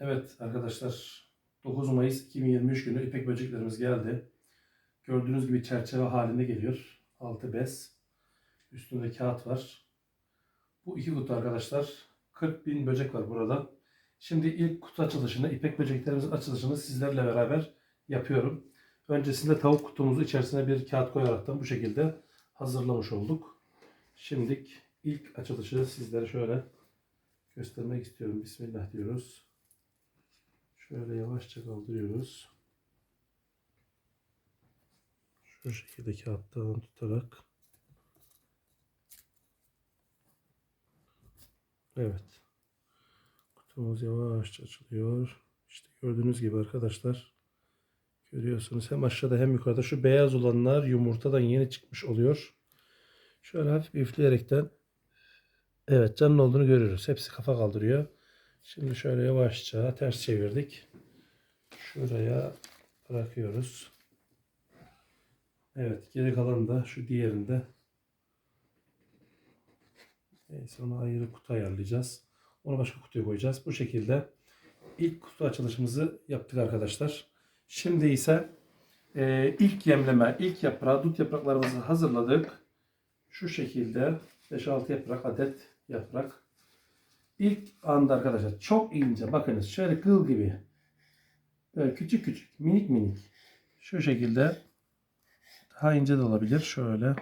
Evet arkadaşlar 9 Mayıs 2023 günü ipek böceklerimiz geldi. Gördüğünüz gibi çerçeve halinde geliyor. Altı bez. Üstünde kağıt var. Bu iki kutu arkadaşlar. 40 bin böcek var burada. Şimdi ilk kutu açılışını, ipek böceklerimizin açılışını sizlerle beraber yapıyorum. Öncesinde tavuk kutumuzu içerisine bir kağıt koyaraktan bu şekilde hazırlamış olduk. Şimdi ilk açılışı sizlere şöyle göstermek istiyorum. Bismillah diyoruz. Şöyle yavaşça kaldırıyoruz. Şu şekilde kağıttan tutarak. Evet. Kutumuz yavaşça açılıyor. İşte gördüğünüz gibi arkadaşlar. Görüyorsunuz hem aşağıda hem yukarıda şu beyaz olanlar yumurtadan yeni çıkmış oluyor. Şöyle hafif üfleyerekten evet canlı olduğunu görüyoruz. Hepsi kafa kaldırıyor. Şimdi şöyle yavaşça ters çevirdik. Şuraya bırakıyoruz. Evet geri kalan da şu diğerinde. Neyse onu ayrı kutu ayarlayacağız. Onu başka kutuya koyacağız. Bu şekilde ilk kutu açılışımızı yaptık arkadaşlar. Şimdi ise e, ilk yemleme, ilk yaprağı, dut yapraklarımızı hazırladık. Şu şekilde 5-6 yaprak adet yaprak. İlk anda arkadaşlar çok ince bakınız şöyle kıl gibi. Böyle küçük küçük minik minik. Şu şekilde daha ince de olabilir. Şöyle.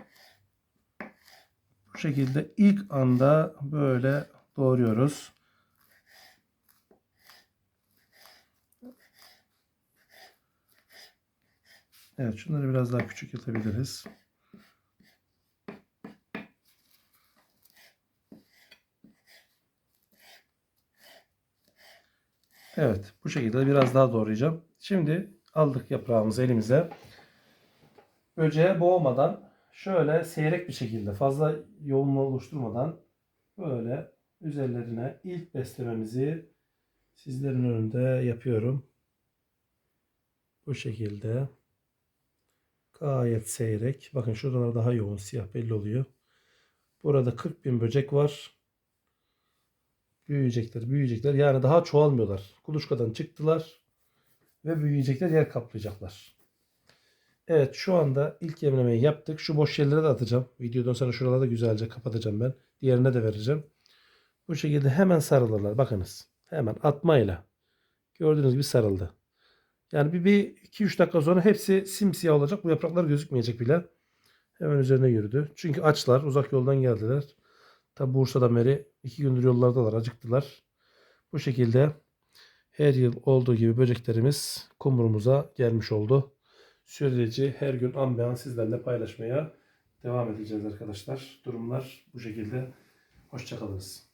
Bu şekilde ilk anda böyle doğruyoruz. Evet şunları biraz daha küçük yapabiliriz. Evet bu şekilde biraz daha doğrayacağım. Şimdi aldık yaprağımızı elimize. Böceğe boğmadan şöyle seyrek bir şekilde fazla yoğunluğu oluşturmadan böyle üzerlerine ilk beslememizi sizlerin önünde yapıyorum. Bu şekilde gayet seyrek. Bakın şuralar daha yoğun siyah belli oluyor. Burada 40 bin böcek var. Büyüyecekler, büyüyecekler. Yani daha çoğalmıyorlar. Kuluçkadan çıktılar ve büyüyecekler, yer kaplayacaklar. Evet şu anda ilk yemlemeyi yaptık. Şu boş yerlere de atacağım. Videodan sonra şuraları da güzelce kapatacağım ben. Diğerine de vereceğim. Bu şekilde hemen sarılırlar. Bakınız. Hemen atmayla. Gördüğünüz gibi sarıldı. Yani bir, bir 2-3 dakika sonra hepsi simsiyah olacak. Bu yapraklar gözükmeyecek bile. Hemen üzerine yürüdü. Çünkü açlar. Uzak yoldan geldiler. Tabi Bursa'dan beri iki gündür yollardalar. Acıktılar. Bu şekilde her yıl olduğu gibi böceklerimiz kumrumuza gelmiş oldu. Süreci her gün an be an sizlerle paylaşmaya devam edeceğiz arkadaşlar. Durumlar bu şekilde. Hoşçakalınız.